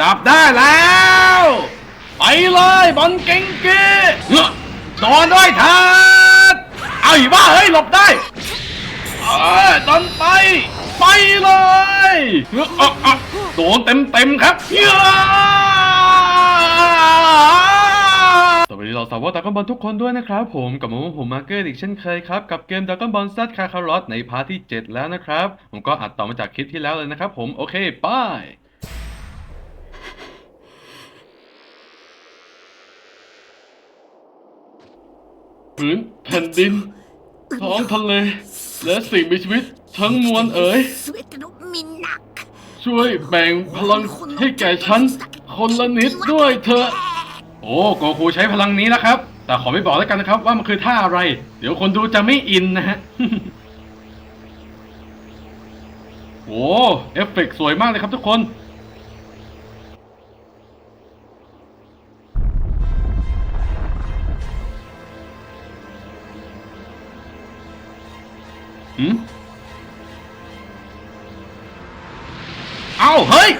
จับได้แล้ว ไปเลยบอลเก่งเก้เฮ้อโดนด้วยทัดเอาอีกบ้าเฮ้ยหลบได้เออโดนไป ไปเลยเฮ้ออะอะโดนเต็มเต็มๆครับเย้สวัสดีเราสาวกดราก้อนบอลทุกคนด้วยนะครับผมกับผมผมมาร์เกอร์อีกเช่นเคยครับ กับเกมดราก้อนบอลซัดคาคารอตในพาร์ทที่ 7 แล้วนะครับ ผมก็อัดต่อมาจากคลิปที่แล้วเลยนะครับผมโอเคไป ผืนแผ่นดิน ท้องทะเล และสิ่งมีชีวิต ทั้งมวลเอ๋ย ช่วยแบ่งพลังให้แก่ฉัน คนละนิดด้วยเถอะ โอ้โกคูใช้พลังนี้นะครับ แต่ขอไม่บอกแล้วกันนะครับ ว่ามันคือท่าอะไร เดี๋ยวคนดูจะไม่อินนะฮะโอ้เอฟเฟกสวยมากเลยครับทุกคน หืมเอาเฮ้ย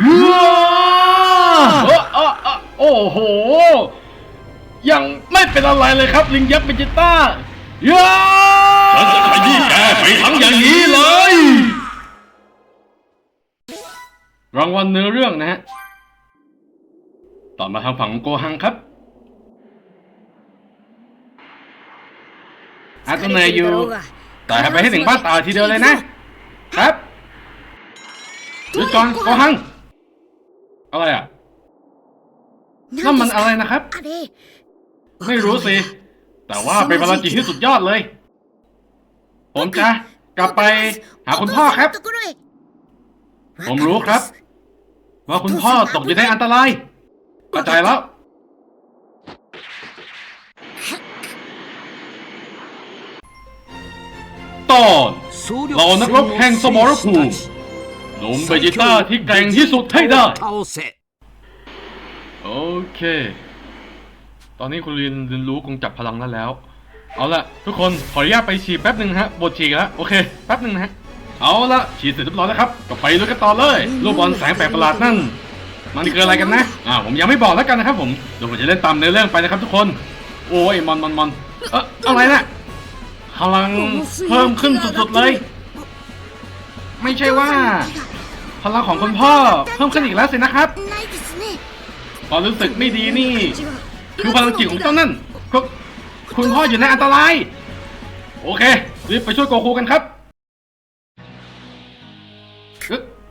เอ้อเอ้อเอ้อโอ้โห ยังไม่เป็นอะไรเลยครับ ลิงยักษ์เบจิต้าเย้ฉันจะขยี้แกไปทั้งอย่างนี้เลย รางวัลเนื้อเรื่องนะฮะ ต่อมาทางฝั่งของโกฮังครับอาตุเนยอยู่ แต่ไปให้ถึงบ้านต่อทีเดียวเลยนะ ครับหยุอก่อนโกหังอะไรอะนั่นมันอะไรนะครับ ไม่รู้สิ แต่ว่าเป็นพลังจิตที่สุดยอดเลย ผมจะกลับไปหาคุณพ่อครับ ผมรู้ครับ ว่าคุณพ่อตกอยู่ในอันตรายเข้าใจแล้ว ตอนเราเรานันักกรรบบแห่แห่งงสสมมรรภูภูมิมิหนุ่มเบจิต้าที่แกร่งที่สุดให้ได้ โอเค ตอนนี้คุณเรียนเรียนรู้คงจับพลังได้แล้ว เอาละทุกคนขออนุญาตไปฉีดแป๊บหนึ่งนะฮะบทฉีดแล้วโอเคแป๊บหนึ่งนะฮะเอาละฉีดเสร็จเรียบร้อยแล้วครับก็ไปลุยกันต่อเลยลูกบอลแสงแปลกประหลาดนั่นมันคืออะไรกันนะอ่าผมยังไม่บอกแล้วกันนะครับผมเดี๋ยวผมจะเล่นตามในเรื่องไปนะครับทุกคน โอ้ยมอนมอนมอนเอ๊ะอะไรนะ พลังเพิ่มขึ้นสุดๆเลย ไม่ใช่ว่า พลังของคุณพ่อเพิ่มขึ้นอีกแล้วสินะครับพอรู้สึกไม่ดีนี่ คือพลังจิตของเจ้านั่นคุณพ่ออยู่ในอันตราย โอเครีบไปช่วยโกคูกันครับ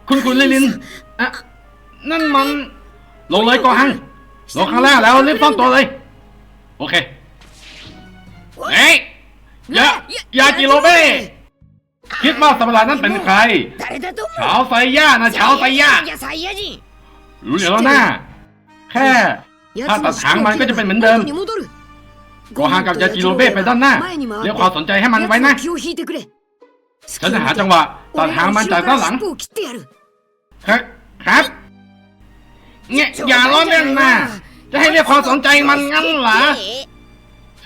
คุณคุณลิลินอะนั่นมัน ลงเลยก่อฮังลงข้างล่างแล้วรีบซ่อนตัวเลย โอเคเฮ้ย ยะยาจิโรเบ้คิดว่าสัมภาระนั้นเป็นใครชาวไซย่านะชาวไซย่ารู้อยู่แล้วหน้า แค่ถ้าตัดหางมันก็จะเป็นเหมือนเดิมโกฮากับยาจิโรเบ้ไปด้านหน้าเรียกความสนใจให้มันไว้นะฉันจะหาจังหวะตัดหางมันจากด้านหลัง ครับครับเนี่ยอย่าล้อเล่นนะจะให้เรียกความสนใจมันงั้นเหรอ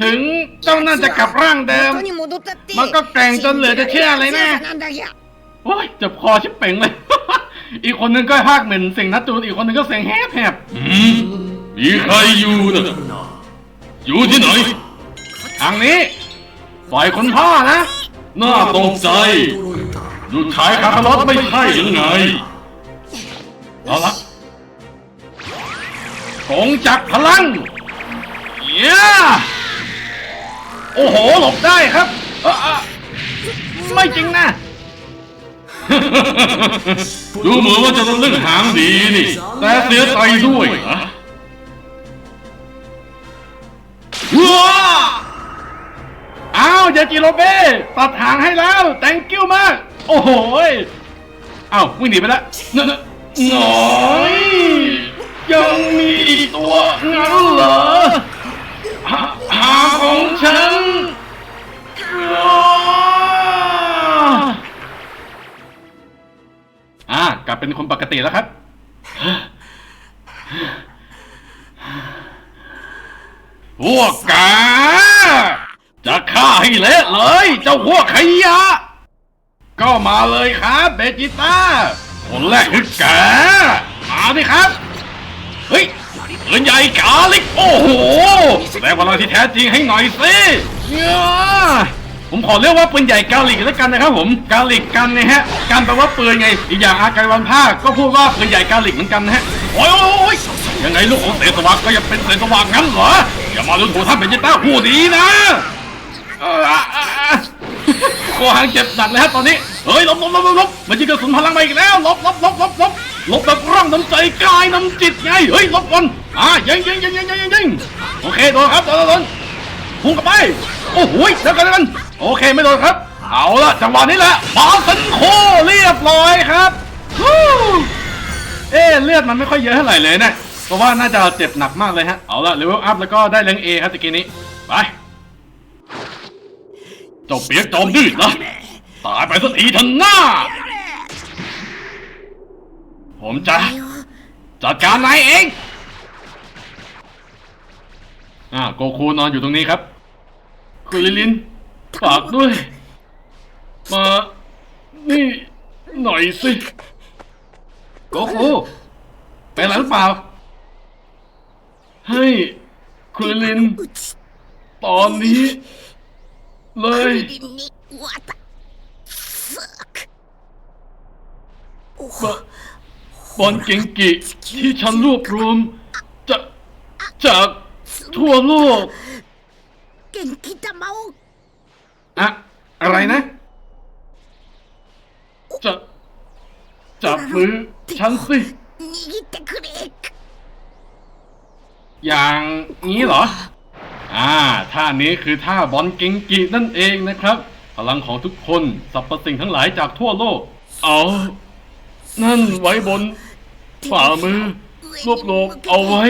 ถึงเจ้านั่นจะกลับร่างเดิม 元に戻ったって มันก็แกร่งจนเหลือจะเชื่อเลยนะ なんだいや โอ้ยเจ็บคอชิบเป่งเลย อีกคนนึงก็ภาคเหม็นเสียงนัดจูนอีกคนนึงก็เสียงแฮบแฮบมีใครอยู่นะอยู่ที่ไหน ทางนี้ฝ่ายคุณพ่อนะ น่าตกใจลูกชายคาคารอสไม่ใช่ยังไง เอาละกงจักรพลัง เย้ โอ้โห หลบได้ครับเอ่อเอ่อไม่จริงนะ ดูเหมือนว่าจะเรื่องหางดีนี่ แต่เสียใจด้วยนะว้าอ้าวยาจิโรเบ้ตัดหางให้แล้ว thank you มาก โอ้โหยอ้าววิ่งหนีไปแล้วนนหน่อย ยังมีอีกตัวงั้นเหรอ หาของฉันอ้าอ่ากลับเป็นคนปกติแล้วครับ พวกแกจะฆ่าให้เละเลย เจ้าพวกขยะ ก็มาเลยครับเบจิต้า คนแรกคือแกมาดิครับ เฮ้ืนใหญ่กาลิกโอ้โหแสดงพลังที่แท้จริงให้หน่อยสิเนี่ยผมขอเรียกว่าปืนใหญ่กาลิกแล้วกันนะครับผมกาลิกกันนะฮะกันแปลว่าปืนไงอีกอย่างอาการวันภาคก็พูดว่าปืนใหญ่กาลิกเหมือนกันนะฮะโอ้ยโอ้ยยังไงลูกของเสสวากก็ยังเป็นเสสวากงั้นเหรออย่ามาดูถูกท่านเป็นเจต้าผู้ดีนะโคหังเจ็บหนักเลยฮะตอนนี้เฮ้ยลบลบลบลบมันยิงกระสุนพลังมาอีกแล้วลบลบลบลบลบลบแบบร่างน้ำใจกายน้ำจิตไงเฮ้ยลบก่อน อะยิงยิงยิงยิงยิงยิงยิงโอเคโดนครับโดนโดนพุ่งกลับไปโอ้โหเดี๋ยวกันเดี๋ยวกันโอเคไม่โดนครับ เอาละจังหวะนี้แหละบาสันโคเรียบร้อยครับเอ๊ะเลือดมันไม่ค่อยเยอะเท่าไหร่เลยนะเพราะว่าน่าจะเจ็บหนักมากเลยฮะเอาละเลเวลอัพแล้วก็ได้แรงเอครับตะกี้นี้ไปเจ้าเปียกจอมดื้อนะตายไปสักทีเถอะหน้า ผมจะจัดการนายเอง อ่าโกคูนอนอยู่ตรงนี้ครับคุณลิลินฝากด้วย มา นี่ หน่อยสิ โกคูไป็นอะหรือเปล่า ให้คุณลิน ตอนนี้ เลยบอบอลเก่งกิที่ฉันรวบรวมจากจาก ทั่วโลก เก่งคิดจะเมาอะอะไรนะ จะจับมือฉันสิอย่างนี้เหรอ อ่า ท่านี้คือท่าบอลเก่งกีนั่นเองนะครับ พลังของทุกคนสรรพสิ่งทั้งหลายจากทั่วโลก เอา นั่นไว้บนฝ่ามือรวบรวมเอาไว้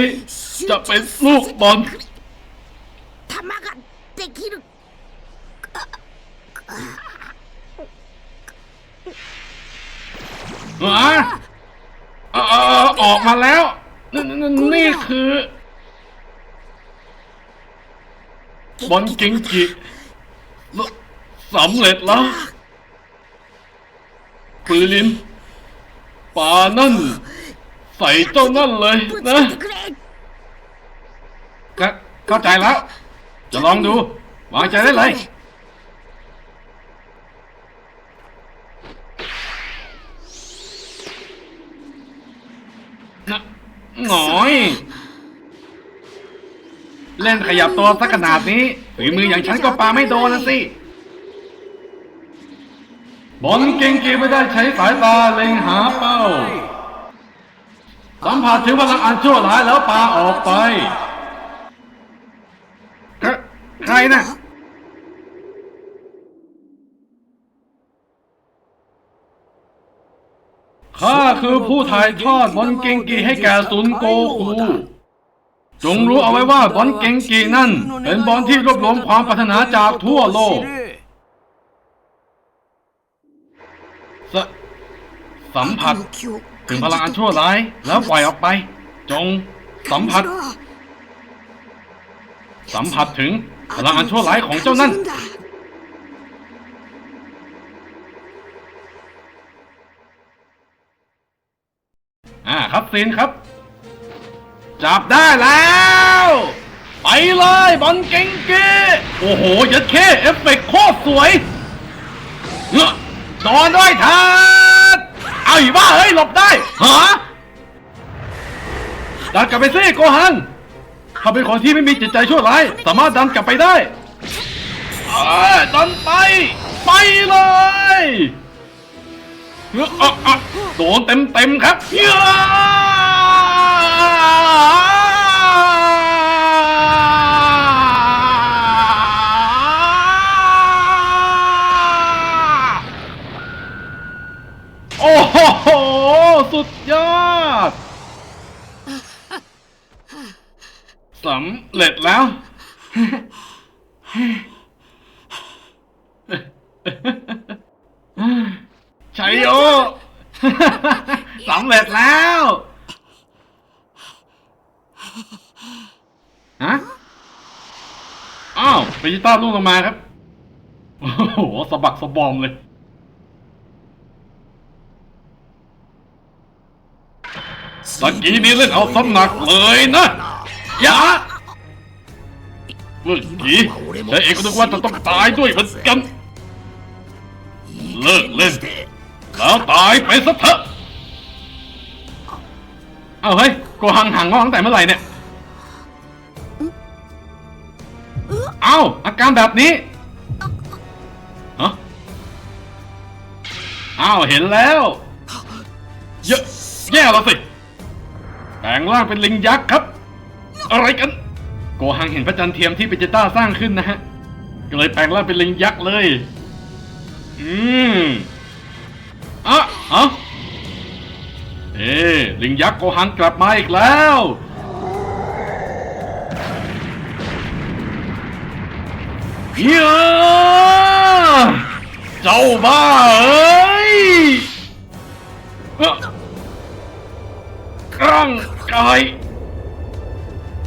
จะเป็นลูกบอล 玉ができる หรอเออเออเออออกมาแล้วนนนนี่คือ บอลเกงกิสสำเร็จแล้วปืลินป่านั่น ใส่เจ้านั่นเลย ぶつ นะ けてくれ ก็ เข้าใจแล้ว จะลองดู วางใจได้เลยนะหน่อย เล่นขยับตัวสักขนาดนี้ฝีมืออย่างฉันก็ปาไม่โดนนะสิ บอลเก่งๆไม่ได้ใช้สายตาเล็งหาเป้า สัมผัสถึงพลังอันชั่วร้ายแล้วปาออกไป ใครนะข้าคือผู้ถ่ายทอดบอลเก่งกีให้แก่ซุนโกคูจงรู้เอาไว้ว่าบอลเก่งกีนั่น เป็นบอลที่รวบรวมความปรารถนาจากทั่วโลกสสัมผัส気をถึงพลังอันชั่วร้ายแล้วปล่อยออกไป จงสัมผัส สัมผัสถึง พลังอันชั่วร้ายของเจ้านั่น อ่าครับซีนครับ จับได้แล้ว ไปเลยบอลเก่งเกโอ้โห ยัดเคเอฟเฟกต์โคตรสวยเงอะนอนด้วยทานเอาอีกว่าเฮ้ย หลบได้ฮะดันกลับไปสิโกหัง เขาเป็นคนที่ไม่มีจิตใจชั่วร้าย สามารถดันกลับไปได้เอ้ยดันไป ไปเลยเงออะอะโดนเต็มเต็มครับเย้โอ้โห สุดยอด สำเร็จแล้ว ชัยโย สำเร็จแล้ว ฮะ ดิต้าล่วงลงมาครับ โอ้โหสะบักสะบอมเลย ตะกี้นี้เล่นเอาสำหนักเลยนะ อย่าเมื่อกี้ฉันเองก็นึกว่าจะต้องตายด้วยเหมือนกัน เลิกเล่น แล้วตายไปซะเถอะ เอาเฮ้ยโกหังหังงอตั้งแต่เมื่อไหร่เนี่ย อาอาการแบบนี้ฮะอ้าวเห็นแล้วเยอะแย่แล้วสิแปลงร่างเป็นลิงยักษ์ครับ อะไรกัน โกหังเห็นพระจันทร์เทียมที่เปเจต้าสร้างขึ้นนะฮะก็เลยแปลงร่างเป็นลิงยักษ์เลย อืมอะอะเอ๊ลิงยักษ์โกหังกลับมาอีกแล้ว เฮียเจ้าบ้าเอ้ยร่างกาย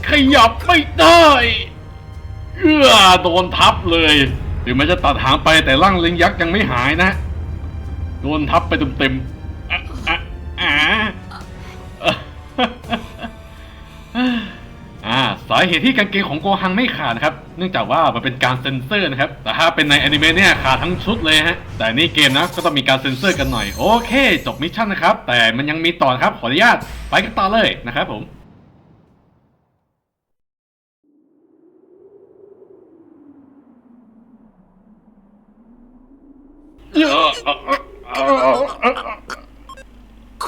ขยับไม่ได้เอื้อโดนทับเลยถึงแม้จะตัดหางไปแต่ร่างเลิงยักษ์ยังไม่หายนะ โดนทับไปเต็มๆาเหตุที่กางเกงของโกฮังไม่ขาดครับ เนื่องจากว่ามันเป็นการเซ็นเซอร์นะครับ แต่ถ้าเป็นในอนิเมะเนี่ยขาดทั้งชุดเลยฮะ แต่นี่เกมนะก็ต้องมีการเซ็นเซอร์กันหน่อย โอเค จบมิชชั่นนะครับ แต่มันยังมีต่อครับ ขออนุญาตไปกันต่อเลยนะครับผม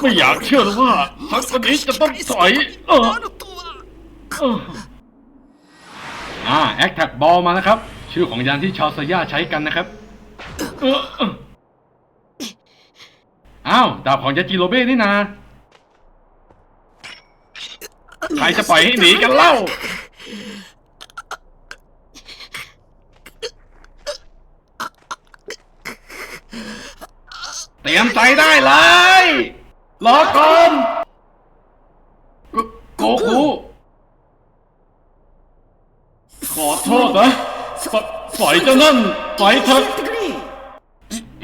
ไม่อยากเชื่อเลยว่าทั้งะนี้จะต้องสอยเออ แอคแท็กบอลมานะครับ ชื่อของยานที่ชาวสยาใช้กันนะครับเอออ้าวดาบของยาจิโรเบ้นี่นาใครจะปล่อยให้หนีกันเล่า เตรียมใจได้เลยรอก่อนกโกคู ขอโทษนะปปล่อยเจ้านั่นปล่อยเถอะ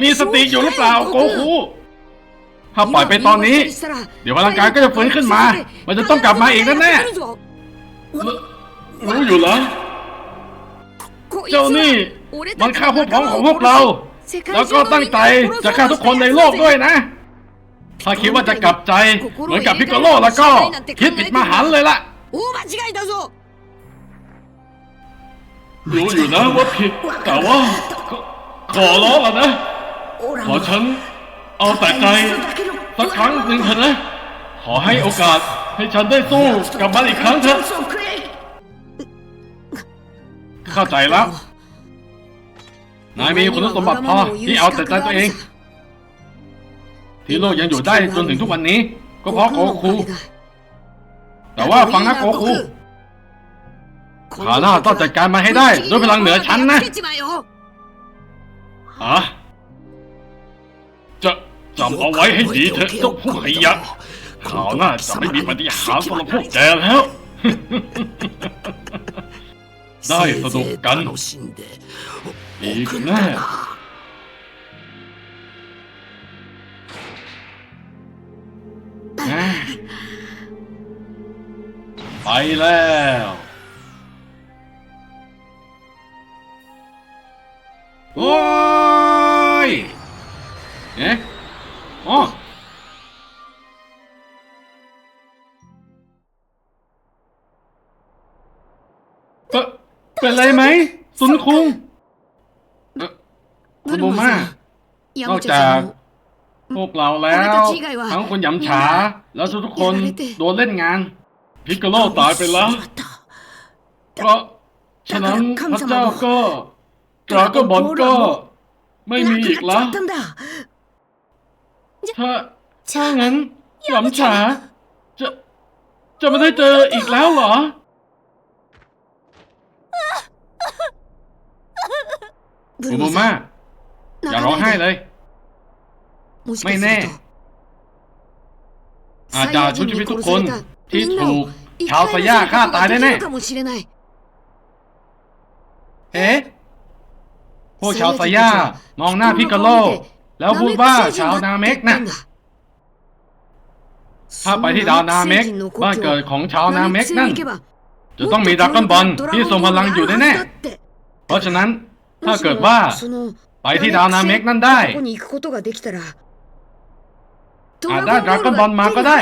มีสติอยู่หรือเปล่าโกคูถ้าปล่อยไปตอนนี้ เดี๋ยวพลังกายก็จะฟื้นขึ้นมา มันจะต้องกลับมาอีกแน่ๆรู้อยู่เหรอเจ้านี่ มันฆ่าพวกพ้องของพวกเรา แล้วก็ตั้งใจจะฆ่าทุกคนในโลกด้วยนะ ถ้าคิดว่าจะกลับใจ เหมือนกับพิกโกโลแล้วก็ คิดผิดมาหันเลยล่ะ รู้อยู่นะว่าผิด แต่ว่าขอขอร้องอะนะ ขอฉันเอาแต่ใจสักครั้งหนึ่งเถอะนะ ขอให้โอกาสให้ฉันได้สู้กับมันอีกครั้งเถอะเข้าใจแล้ว นายมีคุณสมบัติพอที่เอาแต่ใจตัวเอง ที่โลกยังอยู่ได้จนถึงทุกวันนี้ ก็เพราะโกคู แต่ว่าฟังนะโกคู คาน่าต้องจัดการมันให้ได้ด้วยพลังเหนือฉันนะอะจะจำเอาไว้ให้ดีเถอะเจ้าผู้ยันคราหน้าจะไม่มีปฏิหารสำหรับพวกแกแล้ว ได้สนุกกันอีกแน่ไปแล้ว โอ้ยเอ๊ะอ๋อเป็นเป็นไรไหมซุนคุงเอ่อคุณโบมานอกจากพวกเราแล้ว ทั้งคนหยำฉา แล้วทุกๆคนโดนเล่นงาน พิกโกโลตายไปแล้ว เพราะฉะนั้นพระเจ้าก็ ดราก้อนบอลก็ ไม่มีอีกแล้ว ถ้าถ้างั้นหวัฉาจะจะไม่ได้เจออีกแล้วเหรอ โอโมมาอย่าร้องไห้เลย ไม่แน่ อาจจะชุดชีวิตทุกคนที่ถูกชาวสยาฆ่าตายแน่ๆเอ๊ะ พวกชาวสายามองหน้าพิกาโล แล้วพูดว่าชาวนาเมกนะถ้าไปที่ดาวนาเมกบ้านเกิดของชาวนาเมกนั่นจะต้องมีดราก้อนบอลที่ทรงพลังอยู่แน่เพราะฉะนั้นถ้าเกิดว่า ไปที่ดาวนาเมกนั่นได้อาจได้ดราก้อนบอลมาก็ได้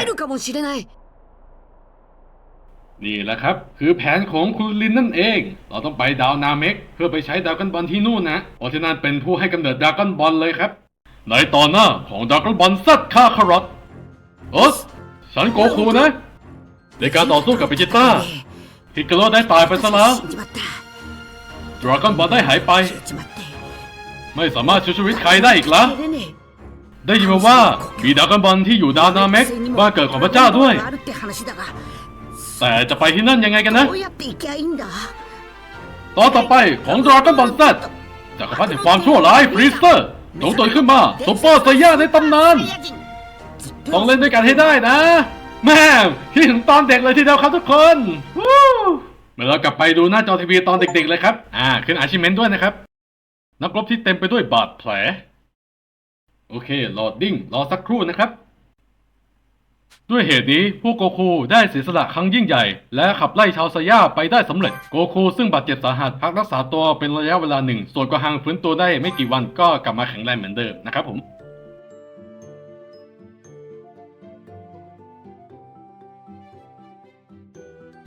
นี่แหละครับ คือแผนของคุณลินนั่นเอง เราต้องไปดาวนาเมกเพื่อไปใช้ดากอนบอลที่นู่นนะเพราะนั่นเป็นผู้ให้กำเนิดดากอนบอลเลยครับ ในตอนหน้าของดากอนบอลซัดคาคารัตเอสฉันโกคูนะ ในการต่อสู้กับปิจิต้าฮิกโลได้ตายไปซะแล้วดากอนบอลได้หายไป ไม่สามารถช่วยชีวิตใครได้อีกแล้วได้ยินมาว่ามีดากอนบอลที่อยู่ดาวนาเมกบ้านเกิดของพระเจ้าด้วย แต่จะไปที่นั่นยังไงกันนะ どうやって行きゃいいんだ ตอนต่อไปของดราก้อนบอลแซดจักรพรรดิแห่งความชั่วร้ายฟรีสเตอร์จงตื่นขึ้นมาซุปเปอร์ไซย่าในตำนาน ต้องเล่นด้วยกันให้ได้นะ แม่คิดถึงตอนเด็กเลยทีเดียวครับทุกคนวู้เมื่อเรากลับไปดูหน้าจอทีวีตอนเด็กๆเลยครับ อ่า ขึ้นอาชิเมนด้วยนะครับ นักรบที่เต็มไปด้วยบาดแผล โอเคโหลดดิ้ง รอสักครู่นะครับ ด้วยเหตุนี้ผู้โกคูได้เสียสละครั้งยิ่งใหญ่ และขับไล่ชาวซาย่าไปได้สำเร็จ โกคูซึ่งบาดเจ็บสาหัสพักรักษาตัวเป็นระยะเวลาหนึ่ง ส่วนกวฮังฟื้นตัวได้ไม่กี่วันก็กลับมาแข็งแรงเหมือนเดิมนะครับผม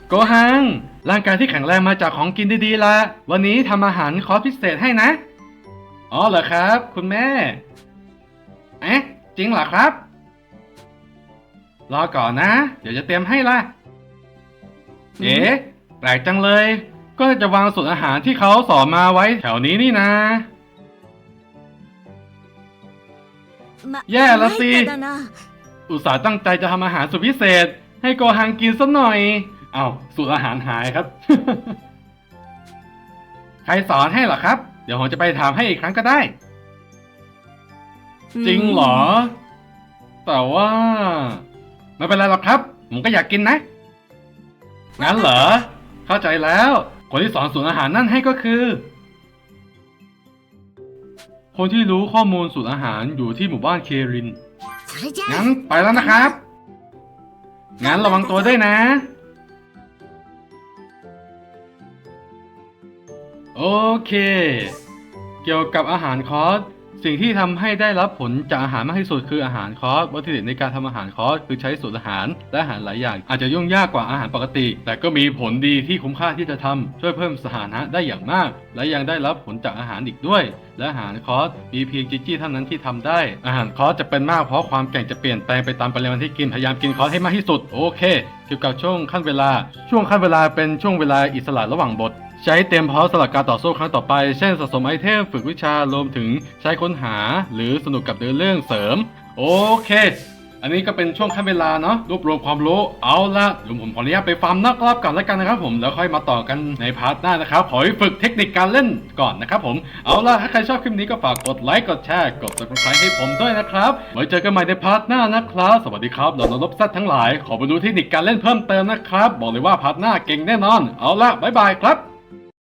โกฮัง ร่างกายที่แข็งแรงมาจากของกินดีๆละ วันนี้ทำอาหารคอสพิเศษให้นะ อ๋อเหรอครับ คุณแม่ เอ๊ะ จริงเหรอครับ รอก่อนนะ เดี๋ยวจะเตรียมให้ละเอ๋แปลกจังเลย ก็จะวางสูตรอาหารที่เขาสอนมาไว้แถวนี้นี่นะ แย่ละสิ อุตส่าห์ตั้งใจจะทำอาหารสุดพิเศษ ให้โกฮังกินสักหน่อย เอา้าสูตรอาหารหายครับ ใครสอนให้หรอครับ เดี๋ยวผมจะไปถามให้อีกครั้งก็ได้ จริงเหรอ แต่ว่า ไม่เป็นไรหรอกครับ ผมก็อยากกินนะ งั้นเหรอ เข้าใจแล้ว คนที่สอนสูตรอาหารนั่นให้ก็คือ คนที่รู้ข้อมูลสูตรอาหารอยู่ที่หมู่บ้านเคริน それじゃ งั้น あ ไปแล้วนะครับ งั้นระวังตัวด้วยนะ โอเค เกี่ยวกับอาหารคอร์ส สิ่งที่ทำให้ได้รับผลจากอาหารมากที่สุดคืออาหารคอสวัตถุดิบในการทำอาหารคอสคือใช้สูตรอาหาร และอาหารหลายอย่าง อาจจะยุ่งยากกว่าอาหารปกติ แต่ก็มีผลดีที่คุ้มค่าที่จะทำช่วยเพิ่มสถานะได้อย่างมาก และยังได้รับผลจากอาหารอีกด้วย และอาหารคอสมีเพียงจิจี้เท่านั้นที่ทำได้ อาหารคอสจะเป็นมากเพราะความแก่งจะเปลี่ยนแปลงไปตามปริมาณที่กินพยายามกินคอสให้มากที่สุดโอเคเกี่ยวกับช่วงขั้นเวลา ช่วงขั้นเวลาเป็นช่วงเวลาอิสระระหว่างบท ใช้เตรียมพร้อสำหรับการต่อสู้ครั้งต่อไป เช่นสะสมไอเทมฝึกวิชารวมถึงใช้ค้นหาหรือสนุกกับเนื้อเรื่องเสริม โอเค อันนี้ก็เป็นช่วงขั้นเวลาเนาะรวบรวมความรู้เอาละเดี๋ยวผมขออนุญาตไปฟาร์มนักรอบก่อนแล้วกันนะครับผมแล้วค่อยมาต่อกันในพาร์ทหน้านะครับขอให้ฝึกเทคนิคการเล่นก่อนนะครับผมเอาละถ้าใครชอบคลิปนี้ก็ฝากกดไลค์กดแชร์กด subscribe ให้ผมด้วยนะครับไว้เจอกันใหม่ในพาร์ทหน้านะครับสวัสดีครับเรานรบซัดทั้งหลาย ขอไปดูเทคนิคการเล่นเพิ่มเติมนะครับบอกเลยว่าพาร์ทหน้าเก่งแน่นอน เอาละบ๊ายบายครับ